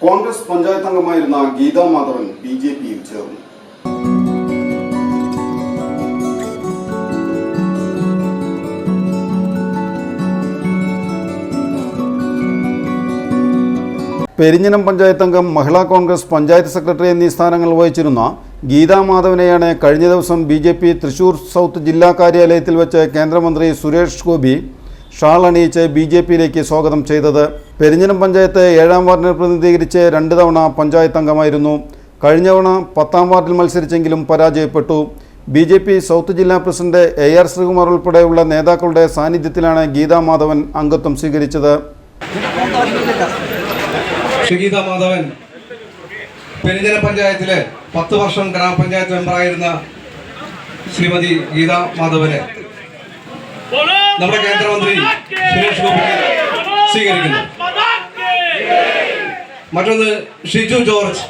കോൺഗ്രസ് പഞ്ചായത്ത് അംഗമായിരുന്ന Gita Madhavan B J പിയിൽ ചേർന്നു. പെരിഞ്ഞനം പഞ്ചായത്ത് അംഗം മഹിളാ കോൺഗ്രസ് പഞ്ചായത്ത് സെക്രട്ടറി എന്നീ സ്ഥാനങ്ങൾ വഹിച്ചിരുന്ന ഗീതാ മാധവനെയാണ് കഴിഞ്ഞ ദിവസം B J P Thrissur south ജില്ലാ കാര്യാലയത്തിൽ വെച്ച് കേന്ദ്രമന്ത്രി സുരേഷ് ഗോപി ഷാൾ അണിയിച്ച് ബി ജെ പിയിലേക്ക് സ്വാഗതം ചെയ്തത്. പെരിഞ്ഞനം പഞ്ചായത്ത് ഏഴാം വാർഡിനെ പ്രതിനിധീകരിച്ച് രണ്ട് തവണ പഞ്ചായത്ത് അംഗമായിരുന്നു. കഴിഞ്ഞ തവണ പത്താം വാർഡിൽ മത്സരിച്ചെങ്കിലും പരാജയപ്പെട്ടു. ബി ജെ പി സൗത്ത് ജില്ലാ പ്രസിഡന്റ് എ ആർ ശ്രീകുമാർ ഉൾപ്പെടെയുള്ള നേതാക്കളുടെ സാന്നിധ്യത്തിലാണ് ഗീതാ മാധവൻ അംഗത്വം സ്വീകരിച്ചത്. ഗീതാ മാധവൻ പെരിഞ്ഞന പഞ്ചായത്തിലെ പത്ത് വർഷം ഗ്രാമപഞ്ചായത്ത് മെമ്പറായിരുന്ന ശ്രീമതി ഗീതാ മാധവനെ. നമ്മുടെ കേന്ദ്രമന്ത്രി സുരേഷ് ഗോപി സ്വീകരിക്കുന്നു. മറ്റൊന്ന് ഷിജു ജോർജ്.